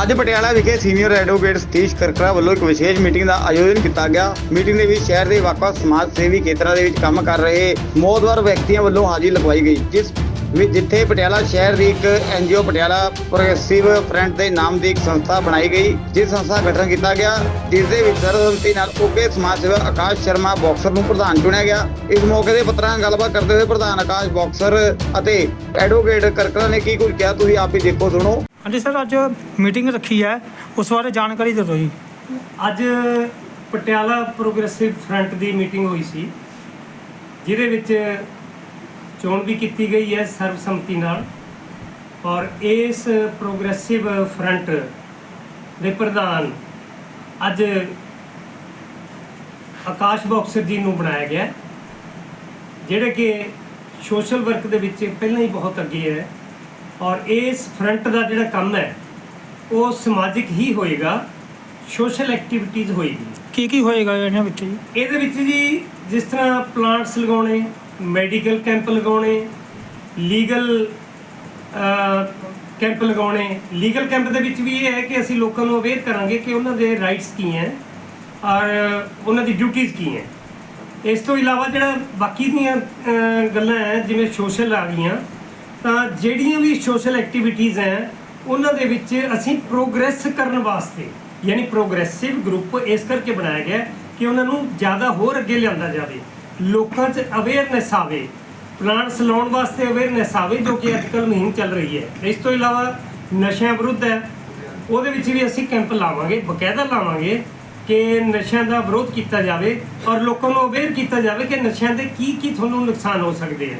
ਅੱਜ ਪਟਿਆਲਾ ਵਿਖੇ senior advocate Satish ਕਰਕਰਾ ਵੱਲੋਂ ਇੱਕ ਵਿਸ਼ੇਸ਼ ਮੀਟਿੰਗ ਦਾ ਆਯੋਜਨ ਕੀਤਾ ਗਿਆ। ਮੀਟਿੰਗ ਦੇ ਵਿੱਚ ਸ਼ਹਿਰ ਦੇ ਵੱਖ-ਵੱਖ ਸਮਾਜ ਸੇਵੀ ਖੇਤਰਾਂ ਦੇ ਵਿੱਚ ਕੰਮ ਕਰ ਰਹੇ ਮੌਤਵਰ ਵਿਅਕਤੀਆਂ ਵੱਲੋਂ ਹਾਜ਼ਰੀ ਲਗਵਾਈ ਗਈ, ਜਿਸ ਵਿੱਚ ਜਿੱਥੇ ਪਟਿਆਲਾ ਸ਼ਹਿਰ ਦੀ ਇੱਕ ਐਨਜੀਓ ਪਟਿਆਲਾ ਪ੍ਰੋਗਰੈਸਿਵ ਫਰੰਟ ਦੇ ਨਾਮ ਦੀ ਇੱਕ ਸੰਸਥਾ ਬਣਾਈ ਗਈ, ਜਿਸ ਸੰਸਥਾ ਦਾ ਗਠਨ ਕੀਤਾ ਗਿਆ। ਜਿਸ ਦੇ ਵਿੱਚ ਸਰਬਸੰਮਤੀ ਨਾਲ ਉੱਘੇ ਸਮਾਜ ਸੇਵਕ ਆਕਾਸ਼ ਸ਼ਰਮਾ ਬਾਕਸਰ ਨੂੰ ਪ੍ਰਧਾਨ ਚੁਣਿਆ ਗਿਆ। ਇਸ ਮੌਕੇ ਦੇ ਪੱਤਰਾਂ ਨਾਲ ਗੱਲਬਾਤ ਕਰਦੇ ਹੋਏ ਪ੍ਰਧਾਨ ਆਕਾਸ਼ ਬਾਕਸਰ ਅਤੇ ਐਡਵੋਕੇਟ ਕਰਕਰਾ ਨੇ ਕੀ ਕੁਝ ਕਿਹਾ, ਤੁਸੀਂ ਆਪ ਹੀ ਦੇਖੋ, ਸੁਣੋ। ਹਾਂਜੀ ਸਰ, ਅੱਜ ਮੀਟਿੰਗ ਰੱਖੀ ਹੈ। ਉਸ ਬਾਰੇ ਜਾਣਕਾਰੀ ਦੇ ਦਿਓ ਜੀ। ਅੱਜ ਪਟਿਆਲਾ ਪ੍ਰੋਗਰੈਸਿਵ ਫਰੰਟ ਦੀ ਮੀਟਿੰਗ ਹੋਈ ਸੀ, ਜਿਹਦੇ ਵਿੱਚ ਚੋਣ ਵੀ ਕੀਤੀ ਗਈ ਹੈ ਸਰਬਸੰਮਤੀ ਨਾਲ। ਔਰ ਇਸ ਪ੍ਰੋਗਰੈਸਿਵ ਫਰੰਟ ਦੇ ਪ੍ਰਧਾਨ ਅੱਜ ਆਕਾਸ਼ ਬਾਕਸਰ ਜੀ ਨੂੰ ਬਣਾਇਆ ਗਿਆ ਜਿਹੜੇ ਕਿ ਸੋਸ਼ਲ ਵਰਕ ਦੇ ਵਿੱਚ ਪਹਿਲਾਂ ਹੀ ਬਹੁਤ ਅੱਗੇ ਹੈ। ਔਰ ਇਸ ਫਰੰਟ ਦਾ ਜਿਹੜਾ ਕੰਮ ਹੈ ਉਹ ਸਮਾਜਿਕ ਹੀ ਹੋਏਗਾ ਸੋਸ਼ਲ ਐਕਟੀਵਿਟੀਜ਼ ਹੋਏਗੀ। ਕੀ ਕੀ ਹੋਏਗਾ ਇਹਨਾਂ ਵਿੱਚ ਜੀ? ਇਹਦੇ ਵਿੱਚ ਜੀ ਜਿਸ ਤਰ੍ਹਾਂ ਪਲਾਂਟਸ ਲਗਾਉਣੇ ਮੈਡੀਕਲ ਕੈਂਪ ਲਗਾਉਣੇ ਲੀਗਲ ਕੈਂਪ ਲਗਾਉਣੇ। ਲੀਗਲ ਕੈਂਪ ਦੇ ਵਿੱਚ ਵੀ ਇਹ ਹੈ ਕਿ ਅਸੀਂ ਲੋਕਾਂ ਨੂੰ ਅਵੇਅਰ ਕਰਾਂਗੇ ਕਿ ਉਹਨਾਂ ਦੇ ਰਾਈਟਸ ਕੀ ਹੈ ਔਰ ਉਹਨਾਂ ਦੀ ਡਿਊਟੀਆਂ ਕੀ ਹੈ। ਇਸ ਤੋਂ ਇਲਾਵਾ ਜਿਹੜਾ ਬਾਕੀ ਦੀਆਂ ਗੱਲਾਂ ਹੈ ਜਿਵੇਂ ਸੋਸ਼ਲ ਆ ਗਈਆਂ ਤਾਂ ਜਿਹੜੀਆਂ ਵੀ ਸੋਸ਼ਲ ਐਕਟੀਵਿਟੀਜ਼ ਹੈ, ਉਹਨਾਂ ਦੇ ਵਿੱਚ ਅਸੀਂ ਪ੍ਰੋਗਰੈਸ ਕਰਨ ਵਾਸਤੇ, ਯਾਨੀ ਪ੍ਰੋਗਰੈਸਿਵ ਗਰੁੱਪ ਇਸ ਕਰਕੇ ਬਣਾਇਆ ਗਿਆ ਕਿ ਉਹਨਾਂ ਨੂੰ ਜ਼ਿਆਦਾ ਹੋਰ ਅੱਗੇ ਲਿਆਂਦਾ ਜਾਵੇ। ਲੋਕਾਂ 'ਚ ਅਵੇਅਰਨੈਸ ਆਵੇ ਪਲਾਂਟਸ ਲਾਉਣ ਵਾਸਤੇ ਅਵੇਅਰਨੈਸ ਆਵੇ, ਜੋ ਕਿ ਅੱਜਕੱਲ ਮੁਹਿੰਮ ਚੱਲ ਰਹੀ ਹੈ। ਇਸ ਤੋਂ ਇਲਾਵਾ ਨਸ਼ਿਆਂ ਵਿਰੁੱਧ ਹੈ, ਉਹਦੇ ਵਿੱਚ ਵੀ ਅਸੀਂ ਕੈਂਪ ਲਾਵਾਂਗੇ, ਬਕਾਇਦਾ ਲਾਵਾਂਗੇ ਕਿ ਨਸ਼ਿਆਂ ਦਾ ਵਿਰੋਧ ਕੀਤਾ ਜਾਵੇ ਔਰ ਲੋਕਾਂ ਨੂੰ ਅਵੇਅਰ ਕੀਤਾ ਜਾਵੇ ਕਿ ਨਸ਼ਿਆਂ ਦੇ ਕੀ ਕੀ ਤੁਹਾਨੂੰ ਨੁਕਸਾਨ ਹੋ ਸਕਦੇ ਆ।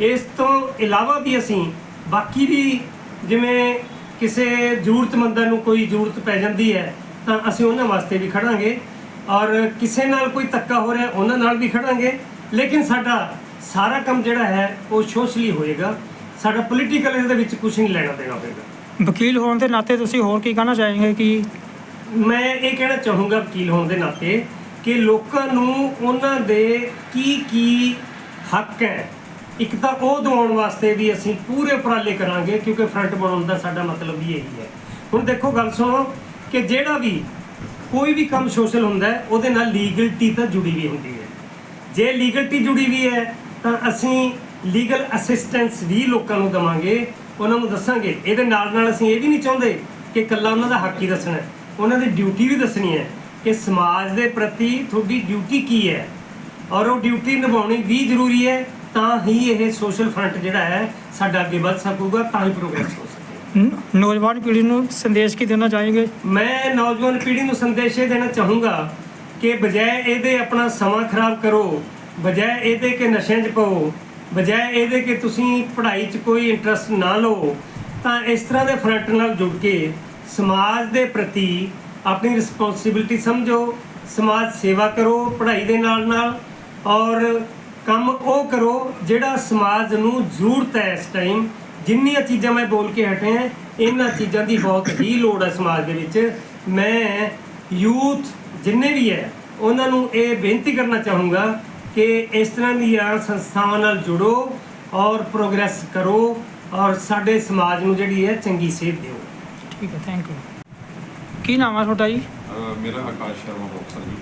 ਇਸ ਤੋਂ ਇਲਾਵਾ ਵੀ ਅਸੀਂ ਬਾਕੀ ਵੀ ਜਿਵੇਂ ਕਿਸੇ ਜ਼ਰੂਰਤਮੰਦਾਂ ਨੂੰ ਕੋਈ ਜ਼ਰੂਰਤ ਪੈ ਜਾਂਦੀ ਹੈ ਤਾਂ ਅਸੀਂ ਉਹਨਾਂ ਵਾਸਤੇ ਵੀ ਖੜਾਂਗੇ ਔਰ ਕਿਸੇ ਨਾਲ ਕੋਈ ਧੱਕਾ ਹੋ ਰਿਹਾ ਉਹਨਾਂ ਨਾਲ ਵੀ ਖੜਾਂਗੇ। ਲੇਕਿਨ ਸਾਡਾ ਸਾਰਾ ਕੰਮ ਜਿਹੜਾ ਹੈ ਉਹ ਸੋਸ਼ਲੀ ਹੋਏਗਾ। ਸਾਡਾ ਪੋਲੀਟੀਕਲ ਇਹਦੇ ਵਿੱਚ ਕੁਝ ਨਹੀਂ ਲੈਣਾ ਦੇਣਾ ਹੋਵੇਗਾ ਵਕੀਲ ਹੋਣ ਦੇ ਨਾਤੇ ਤੁਸੀਂ ਹੋਰ ਕੀ ਕਹਿਣਾ ਚਾਹੋਗੇ ਕਿ ਮੈਂ ਇਹ ਕਹਿਣਾ ਚਾਹੂੰਗਾ ਵਕੀਲ ਹੋਣ ਦੇ ਨਾਤੇ ਕਿ ਲੋਕਾਂ ਨੂੰ ਉਹਨਾਂ ਦੇ ਕੀ ਕੀ ਹੱਕ ਹੈ ਇੱਕ ਤਾਂ ਉਹ ਦਿਵਾਉਣ ਵਾਸਤੇ ਵੀ ਅਸੀਂ ਪੂਰੇ ਉਪਰਾਲੇ ਕਰਾਂਗੇ, ਕਿਉਂਕਿ ਫਰੰਟ ਬਣਾਉਣ ਦਾ ਸਾਡਾ ਮਤਲਬ ਵੀ ਇਹੀ ਹੈ। ਹੁਣ ਦੇਖੋ ਗੱਲ ਸੁਣੋ ਕਿ ਜਿਹੜਾ ਵੀ ਕੋਈ ਵੀ ਕੰਮ ਸੋਸ਼ਲ ਹੁੰਦਾ ਉਹਦੇ ਨਾਲ ਲੀਗਲਟੀ ਤਾਂ ਜੁੜੀ ਵੀ ਹੁੰਦੀ ਹੈ। ਜੇ ਲੀਗਲਟੀ ਜੁੜੀ ਵੀ ਹੈ, ਤਾਂ ਅਸੀਂ ਲੀਗਲ ਅਸਿਸਟੈਂਸ ਵੀ ਲੋਕਾਂ ਨੂੰ ਦਵਾਂਗੇ, ਉਹਨਾਂ ਨੂੰ ਦੱਸਾਂਗੇ। ਇਹਦੇ ਨਾਲ ਨਾਲ ਅਸੀਂ ਇਹ ਵੀ ਨਹੀਂ ਚਾਹੁੰਦੇ ਕਿ ਇਕੱਲਾ ਉਹਨਾਂ ਦਾ ਹੱਕ ਹੀ ਦੱਸਣਾ ਉਹਨਾਂ ਦੀ ਡਿਊਟੀ ਵੀ ਦੱਸਣੀ ਹੈ ਕਿ ਸਮਾਜ ਦੇ ਪ੍ਰਤੀ ਤੁਹਾਡੀ ਡਿਊਟੀ ਕੀ ਹੈ। ਔਰ ਉਹ ਡਿਊਟੀ ਨਿਭਾਉਣੀ ਵੀ ਜ਼ਰੂਰੀ ਹੈ ਤਾਂ ਹੀ ਇਹ ਸੋਸ਼ਲ ਫਰੰਟ ਜਿਹੜਾ ਹੈ ਸਾਡਾ ਅੱਗੇ ਵੱਧ ਸਕੂਗਾ ਤਾਂ ਹੀ ਪ੍ਰੋਗਰੈਸ ਹੋ ਸਕੇ ਨੌਜਵਾਨ ਪੀੜ੍ਹੀ ਨੂੰ ਸੰਦੇਸ਼ ਕੀ ਦੇਣਾ ਚਾਹੋਗੇ? ਮੈਂ ਨੌਜਵਾਨ ਪੀੜ੍ਹੀ ਨੂੰ ਸੰਦੇਸ਼ ਇਹ ਦੇਣਾ ਚਾਹੂੰਗਾ ਕਿ ਬਜਾਏ ਇਹਦੇ ਆਪਣਾ ਸਮਾਂ ਖਰਾਬ ਕਰੋ ਬਜਾਏ ਇਹਦੇ ਕਿ ਨਸ਼ਿਆਂ 'ਚ ਪਾਓ ਬਜਾਏ ਇਹਦੇ ਕਿ ਤੁਸੀਂ ਪੜ੍ਹਾਈ 'ਚ ਕੋਈ ਇੰਟਰਸਟ ਨਾ ਲਓ ਤਾਂ ਇਸ ਤਰ੍ਹਾਂ ਦੇ ਫਰੰਟ ਨਾਲ ਜੁੜ ਕੇ ਸਮਾਜ ਦੇ ਪ੍ਰਤੀ ਆਪਣੀ ਰਿਸਪੌਂਸਿਬਿਲਟੀ ਸਮਝੋ ਸਮਾਜ ਸੇਵਾ ਕਰੋ ਪੜ੍ਹਾਈ ਦੇ ਨਾਲ ਨਾਲ ਔਰ ਕੰਮ ਉਹ ਕਰੋ ਜਿਹੜਾ ਸਮਾਜ ਨੂੰ ਜ਼ਰੂਰਤ ਹੈ ਇਸ ਟਾਈਮ ਜਿੰਨੀਆਂ ਚੀਜ਼ਾਂ ਮੈਂ ਬੋਲ ਕੇ ਹਟੇ ਹਾਂ ਇਹਨਾਂ ਚੀਜ਼ਾਂ ਦੀ ਬਹੁਤ ਹੀ ਲੋੜ ਹੈ ਸਮਾਜ ਦੇ ਵਿੱਚ। ਮੈਂ ਯੂਥ ਜਿੰਨੇ ਵੀ ਹੈ ਉਹਨਾਂ ਨੂੰ ਇਹ ਬੇਨਤੀ ਕਰਨਾ ਚਾਹੂੰਗਾ ਕਿ ਇਸ ਤਰ੍ਹਾਂ ਦੀਆਂ ਸੰਸਥਾਵਾਂ ਨਾਲ ਜੁੜੋ ਔਰ ਪ੍ਰੋਗਰੈਸ ਕਰੋ ਔਰ ਸਾਡੇ ਸਮਾਜ ਨੂੰ ਜਿਹੜੀ ਹੈ ਚੰਗੀ ਸੇਧ ਦਿਓ। ਠੀਕ ਹੈ ਥੈਂਕ ਯੂ ਕੀ ਨਾਮ ਹੈ ਤੁਹਾਡਾ ਜੀ? ਮੇਰਾ ਆਕਾਸ਼ ਸ਼ਰਮਾ ਬੋਕਸਰ ਜੀ।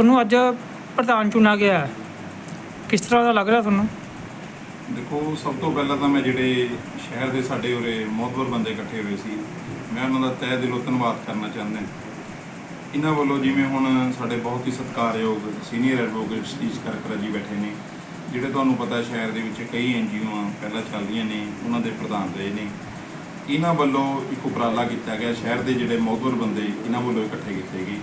ਤੁਹਾਨੂੰ ਅੱਜ ਪ੍ਰਧਾਨ ਚੁਣਾ ਗਿਆ ਹੈ। ਕਿਸ ਤਰ੍ਹਾਂ ਦਾ ਲੱਗ ਰਿਹਾ ਤੁਹਾਨੂੰ? ਦੇਖੋ, ਸਭ ਤੋਂ ਪਹਿਲਾਂ ਤਾਂ ਮੈਂ ਜਿਹੜੇ ਸ਼ਹਿਰ ਦੇ ਸਾਡੇ ਉਰੇ ਮੋਹਬਰ ਬੰਦੇ ਇਕੱਠੇ ਹੋਏ ਸੀ, ਮੈਂ ਉਹਨਾਂ ਦਾ ਤਹਿ ਦਿਲੋਂ ਧੰਨਵਾਦ ਕਰਨਾ ਚਾਹੁੰਦਾ ਇਹਨਾਂ ਵੱਲੋਂ ਜਿਵੇਂ ਹੁਣ ਸਾਡੇ ਬਹੁਤ ਹੀ ਸਤਿਕਾਰਯੋਗ ਸੀਨੀਅਰ ਐਡਵੋਕੇਟ ਸਤੀਸ਼ ਕਰਕਰਾ ਜੀ ਬੈਠੇ ਨੇ, ਜਿਹੜੇ ਤੁਹਾਨੂੰ ਪਤਾ ਸ਼ਹਿਰ ਦੇ ਵਿੱਚ ਕਈ ਐਨਜੀਓਆਂ ਪਹਿਲਾਂ ਚੱਲ ਰਹੀਆਂ ਨੇ, ਉਹਨਾਂ ਦੇ ਪ੍ਰਧਾਨ ਰਹੇ ਨੇ। ਇਹਨਾਂ ਵੱਲੋਂ ਇੱਕ ਉਪਰਾਲਾ ਕੀਤਾ ਗਿਆ, ਸ਼ਹਿਰ ਦੇ ਜਿਹੜੇ ਮੋਹਬਰ ਬੰਦੇ, ਇਹਨਾਂ ਵੱਲੋਂ ਇਕੱਠੇ ਕੀਤੇ ਗਏ।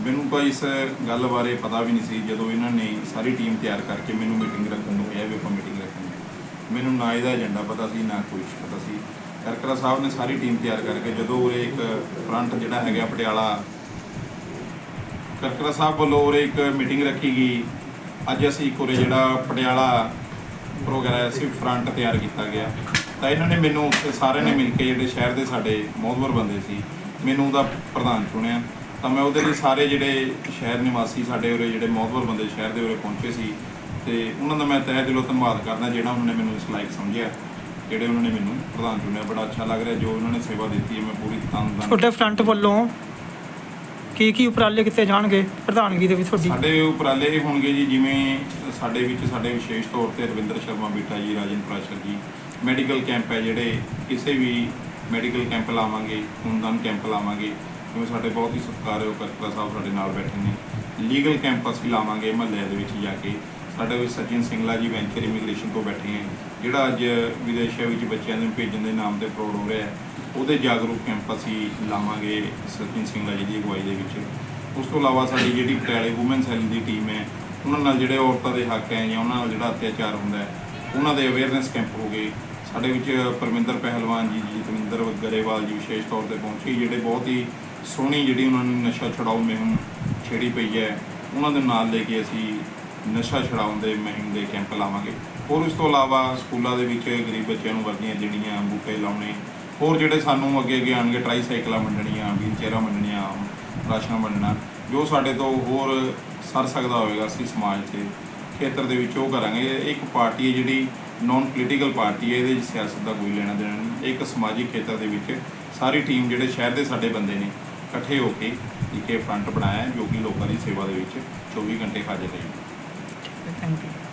ਮੈਨੂੰ ਤਾਂ ਇਸ ਗੱਲ ਬਾਰੇ ਪਤਾ ਵੀ ਨਹੀਂ ਸੀ, ਜਦੋਂ ਇਹਨਾਂ ਨੇ ਸਾਰੀ ਟੀਮ ਤਿਆਰ ਕਰਕੇ ਮੈਨੂੰ ਮੀਟਿੰਗ ਰੱਖਣ ਨੂੰ ਕਿਹਾ ਵੀ ਆਪਾਂ ਮੀਟਿੰਗ ਰੱਖਾਂਗੇ ਮੈਨੂੰ ਨਾ ਇਹਦਾ ਏਜੰਡਾ ਪਤਾ ਸੀ, ਨਾ ਕੁਝ ਪਤਾ ਸੀ। ਕਰਕਰਾ ਸਾਹਿਬ ਨੇ ਸਾਰੀ ਟੀਮ ਤਿਆਰ ਕਰਕੇ ਜਦੋਂ ਉਰੇ ਇੱਕ ਫਰੰਟ ਜਿਹੜਾ ਹੈਗਾ ਪਟਿਆਲਾ ਕਰਕਰਾ ਸਾਹਿਬ ਵੱਲੋਂ ਉਰੇ ਇੱਕ ਮੀਟਿੰਗ ਰੱਖੀ ਗਈ। ਅੱਜ ਅਸੀਂ ਇੱਕ ਉਰੇ ਜਿਹੜਾ ਪਟਿਆਲਾ ਪ੍ਰੋਗਰੈਸਿਵ ਫਰੰਟ ਤਿਆਰ ਕੀਤਾ ਗਿਆ। ਤਾਂ ਇਹਨਾਂ ਨੇ ਮੈਨੂੰ ਤੇ ਸਾਰਿਆਂ ਨੇ ਮਿਲ ਕੇ ਜਿਹੜੇ ਸ਼ਹਿਰ ਦੇ ਸਾਡੇ ਮੋਹਬਰ ਬੰਦੇ ਸੀ, ਮੈਨੂੰ ਉਹਦਾ ਪ੍ਰਧਾਨ ਚੁਣਿਆ। ਤਾਂ ਮੈਂ ਉਹਦੇ ਲਈ ਸਾਰੇ ਜਿਹੜੇ ਸ਼ਹਿਰ ਨਿਵਾਸੀ ਸਾਡੇ ਉਰੇ ਜਿਹੜੇ ਮੋਹਬਰ ਬੰਦੇ ਸ਼ਹਿਰ ਦੇ ਉਰੇ ਪਹੁੰਚੇ ਸੀ ਤੇ ਉਹਨਾਂ ਦਾ ਮੈਂ ਤਹਿ ਦਿਲੋਂ ਧੰਨਵਾਦ ਕਰਦਾ ਜਿਹੜਾ ਉਹਨਾਂ ਨੇ ਮੈਨੂੰ ਇਸ ਲਾਇਕ ਸਮਝਿਆ ਜਿਹੜੇ ਉਹਨਾਂ ਨੇ ਮੈਨੂੰ ਪ੍ਰਧਾਨ ਚੁਣਿਆ। ਬੜਾ ਅੱਛਾ ਲੱਗ ਰਿਹਾ ਜੋ ਉਹਨਾਂ ਨੇ ਸੇਵਾ ਦਿੱਤੀ ਹੈ ਮੈਂ ਪੂਰੀ ਤਨ ਤੁਹਾਡੇ ਫਰੰਟ ਵੱਲੋਂ ਕੀ ਕੀ ਉਪਰਾਲੇ ਕੀਤੇ ਜਾਣਗੇ ਪ੍ਰਧਾਨਗੀ ਦੇ ਵਿੱਚ ਤੁਹਾਡੀ? ਸਾਡੇ ਉਪਰਾਲੇ ਇਹ ਹੋਣਗੇ ਜੀ ਜਿਵੇਂ ਸਾਡੇ ਵਿੱਚ ਸਾਡੇ ਵਿਸ਼ੇਸ਼ ਤੌਰ ਤੇ ਰਵਿੰਦਰ ਸ਼ਰਮਾ ਬੇਟਾ ਜੀ ਰਾਜਨ ਪ੍ਰਾਸ਼ਰ ਜੀ ਮੈਡੀਕਲ ਕੈਂਪ ਹੈ ਜਿਹੜੇ ਕਿਸੇ ਵੀ ਮੈਡੀਕਲ ਕੈਂਪ ਲਾਵਾਂਗੇ ਖੂਨਦਾਨ ਕੈਂਪ ਲਾਵਾਂਗੇ। ਜਿਵੇਂ ਸਾਡੇ ਬਹੁਤ ਹੀ ਸਤਿਕਾਰਯੋਗ ਕਰਤਾ ਸਾਹਿਬ ਸਾਡੇ ਨਾਲ ਬੈਠੇ ਨੇ। ਲੀਗਲ ਕੈਂਪ ਅਸੀਂ ਲਾਵਾਂਗੇ ਮਹੱਲੇ ਦੇ ਵਿੱਚ ਜਾ ਕੇ। ਸਾਡੇ ਵਿੱਚ ਸਚਿਨ ਸਿੰਗਲਾ ਜੀ ਵੈਂਚਰ ਇਮੀਗ੍ਰੇਸ਼ਨ ਤੋਂ ਬੈਠੇ ਹੈ, ਜਿਹੜਾ ਅੱਜ ਵਿਦੇਸ਼ਾਂ ਵਿੱਚ ਬੱਚਿਆਂ ਨੂੰ ਭੇਜਣ ਦੇ ਨਾਮ ਤੇ ਫਰੋਡ ਹੋ ਰਿਹਾ ਹੈ, ਉਹਦੇ ਜਾਗਰੂਕ ਕੈਂਪ ਅਸੀਂ ਲਾਵਾਂਗੇ ਸਚਿਨ ਸਿੰਗਲਾ ਜੀ ਦੀ ਅਗਵਾਈ ਦੇ ਵਿੱਚ। ਉਸ ਤੋਂ ਇਲਾਵਾ ਸਾਡੀ ਜਿਹੜੀ ਪਟਿਆਲੇ ਔਮਨ ਸੈੱਲ ਦੀ ਟੀਮ ਹੈ, ਉਹਨਾਂ ਨਾਲ ਜਿਹੜੇ ਔਰਤਾਂ ਦੇ ਹੱਕ ਹੈ ਜਾਂ ਉਹਨਾਂ ਨਾਲ ਜਿਹੜਾ ਅਤਿਆਚਾਰ ਹੁੰਦਾ ਹੈ, ਉਹਨਾਂ ਦੇ ਅਵੇਅਰਨੈਸ ਕੈਂਪ ਹੋ ਗਏ। ਸਾਡੇ ਵਿੱਚ ਪਰਮਿੰਦਰ ਪਹਿਲਵਾਨ ਜੀ ਜਤਿੰਦਰ ਗਰੇਵਾਲ ਜੀ ਵਿਸ਼ੇਸ਼ ਤੌਰ ਤੇ ਪਹੁੰਚੇ, ਜਿਹੜੇ ਬਹੁਤ ਹੀ ਸੋਹਣੀ ਜਿਹੜੀ ਉਹਨਾਂ ਨੇ ਨਸ਼ਾ ਛੁਡਾਊ ਮੁਹਿੰਮ ਛੇੜੀ ਪਈ ਹੈ, ਉਹਨਾਂ ਦੇ ਨਾਲ ਲੈ ਕੇ ਅਸੀਂ ਨਸ਼ਾ ਛੁਡਾਉਣ ਦੇ ਮੁਹਿੰਮ ਦੇ ਕੈਂਪ ਲਾਵਾਂਗੇ। ਹੋਰ ਇਸ ਤੋਂ ਇਲਾਵਾ ਸਕੂਲਾਂ ਦੇ ਵਿੱਚ ਗਰੀਬ ਬੱਚਿਆਂ ਨੂੰ ਵਰਦੀਆਂ ਜਿਹੜੀਆਂ ਬੂਟੇ ਲਾਉਣੇ, ਹੋਰ ਜਿਹੜੇ ਸਾਨੂੰ ਅੱਗੇ ਅੱਗੇ ਆਣਗੇ ਟਰਾਈਸਾਈਕਲਾਂ ਵੰਡਣੀਆਂ ਵੀਲ ਚੇਅਰਾਂ ਵੰਡਣੀਆਂ, ਰਾਸ਼ਨਾਂ ਵੰਡਣਾ, ਜੋ ਸਾਡੇ ਤੋਂ ਹੋਰ ਸਰ ਸਕਦਾ ਹੋਵੇਗਾ ਅਸੀਂ ਸਮਾਜ ਦੇ ਖੇਤਰ ਦੇ ਵਿੱਚ ਉਹ ਕਰਾਂਗੇ। ਇੱਕ ਪਾਰਟੀ ਹੈ ਜਿਹੜੀ ਨਾਨ ਪੋਲੀਟੀਕਲ ਪਾਰਟੀ ਹੈ, ਇਹਦੇ ਵਿੱਚ ਸਿਆਸਤ ਦਾ ਕੋਈ ਲੈਣਾ ਦੇਣਾ ਨਹੀਂ। ਇੱਕ ਸਮਾਜਿਕ ਖੇਤਰ ਦੇ ਵਿੱਚ ਸਾਰੀ ਟੀਮ ਜਿਹੜੇ ਸ਼ਹਿਰ ਦੇ ਸਾਡੇ ਬੰਦੇ ਨੇ ਇਕੱਠੇ ਹੋ ਕੇ ਇੱਕ ਇਹ ਫਰੰਟ ਬਣਾਇਆ ਜੋ ਕਿ ਲੋਕਾਂ ਦੀ ਸੇਵਾ ਦੇ ਵਿੱਚ 24 ਘੰਟੇ ਹਾਜ਼ਰ ਰਹੇਗੀ ਥੈਂਕ ਯੂ